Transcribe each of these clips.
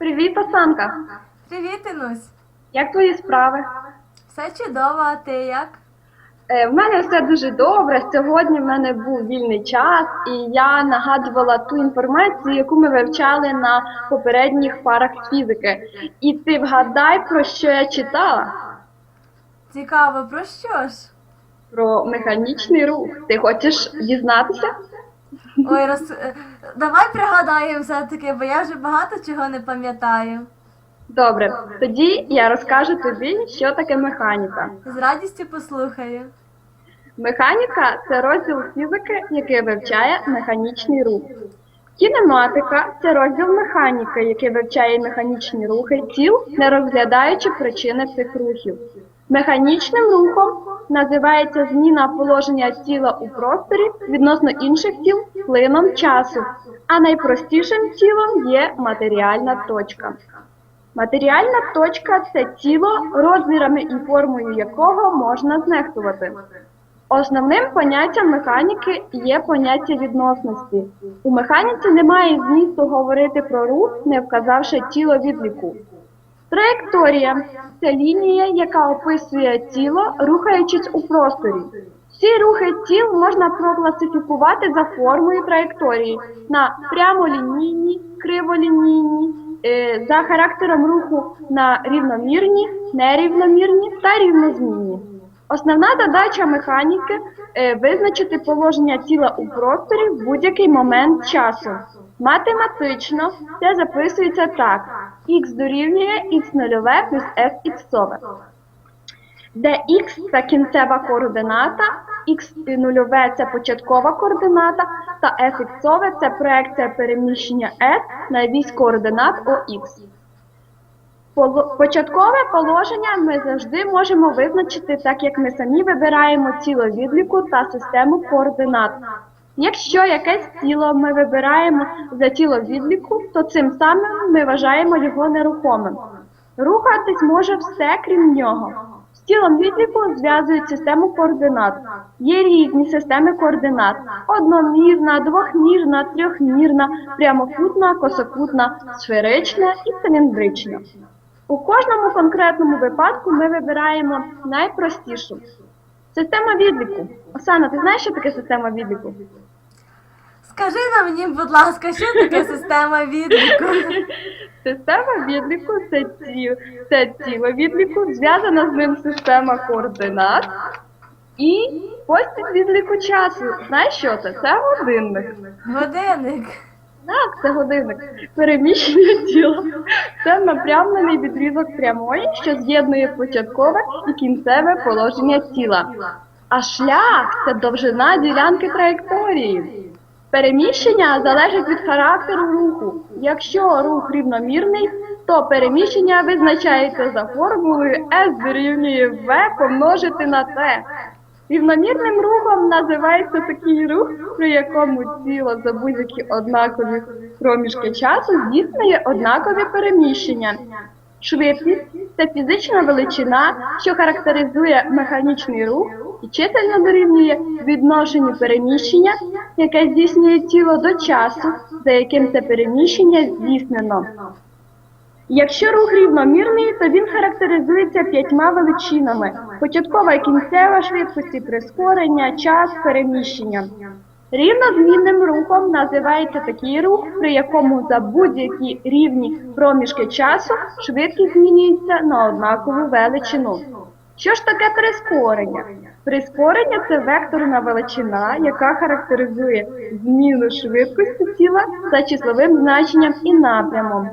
Привіт, Осанка! Привіт, Інусь! Як твої справи? Все чудово, а ти як? Е, в мене все дуже добре. Сьогодні в мене був вільний час, і я нагадувала ту інформацію, яку ми вивчали на попередніх парах з фізики. І ти вгадай, про що я читала? Цікаво, про що ж? Про механічний рух. Ти хочеш дізнатися? Ой, роз... давай пригадаємо все-таки, бо я вже багато чого не пам'ятаю. Добре, тоді я розкажу тобі, що таке механіка. З радістю послухаю. Механіка це розділ фізики, який вивчає механічний рух. Кінематика це розділ механіки, який вивчає механічні рухи тіл, не розглядаючи причини цих рухів. Механічним рухом називається зміна положення тіла у просторі відносно інших тіл плином часу, а найпростішим тілом є матеріальна точка. Матеріальна точка це тіло, розмірами і формою якого можна знехтувати. Основним поняттям механіки є поняття відносності. У механіці немає змісту говорити про рух, не вказавши тіло відліку. Траєкторія це лінія, яка описує тіло, рухаючись у просторі. Всі рухи тіл можна прокласифікувати за формою траєкторії на прямолінійні, криволінійні, е, за характером руху на рівномірні, нерівномірні та рівнозмінні. Основна задача механіки е, визначити положення тіла у просторі в будь-який момент часу. Математично це записується так: х дорівнює х0 плюс f іксове, де х це кінцева координата, х0 це початкова координата, та f іксове це проекція переміщення s на вісь координат ОХ. Початкове положення ми завжди можемо визначити так, як ми самі вибираємо тіло відліку та систему координат. Якщо якесь тіло ми вибираємо за тіло відліку, то цим самим ми вважаємо його нерухомим. Рухатись може все, крім нього. З тілом відліку зв'язують систему координат. Є різні системи координат: одномірна, двохмірна, трьохмірна, прямокутна, косокутна, сферична і циліндрична. У кожному конкретному випадку ми вибираємо найпростішу. Система відліку. Оксана, ти знаєш, що таке система відліку? Скажи на мені, будь ласка, що таке система відліку? Система відліку це, ті, це тіло відліку, зв'язана з ним система координат і постіль відліку часу. Знаєш що це? Це годинник. Годинник. Так, це годинник. Переміщення тіла. Це напрямлений відрізок прямої, що з'єднує початкове і кінцеве положення тіла. А шлях це довжина ділянки траєкторії. Переміщення залежить від характеру руху. Якщо рух рівномірний, то переміщення визначається за формулою S дорівнює V помножити на T. Рівномірним рухом називається такий рух, при якому тіло за будь-які однакові проміжки часу здійснює однакові переміщення. Швидкість це фізична величина, що характеризує механічний рух і чисельно дорівнює відношенню переміщення, яке здійснює тіло до часу, за яким це переміщення здійснено. Якщо рух рівномірний, то він характеризується п'ятьма величинами: початкова і кінцева швидкості прискорення, час, переміщення. Рівнозмінним рухом називається такий рух, при якому за будь-які рівні проміжки часу швидкість змінюється на однакову величину. Що ж таке прискорення? Прискорення це векторна величина, яка характеризує зміну швидкості тіла за числовим значенням і напрямом.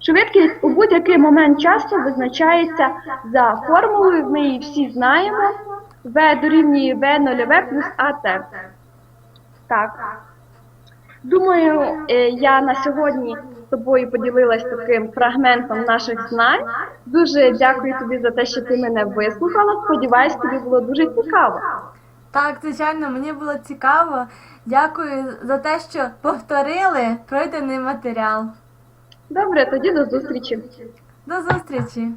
Швидкість у будь-який момент часу визначається за формулою, ми її всі знаємо. V дорівнює V0 плюс AT. Так. Думаю, е, я на сьогодні з тобою поділилась таким фрагментом наших знань. Дуже дякую тобі за те, що ти мене вислухала. Сподіваюсь, тобі було дуже цікаво. Так, звичайно, мені було цікаво. Дякую за те, що повторили пройдений матеріал. Добре, тоді до зустрічі. До зустрічі!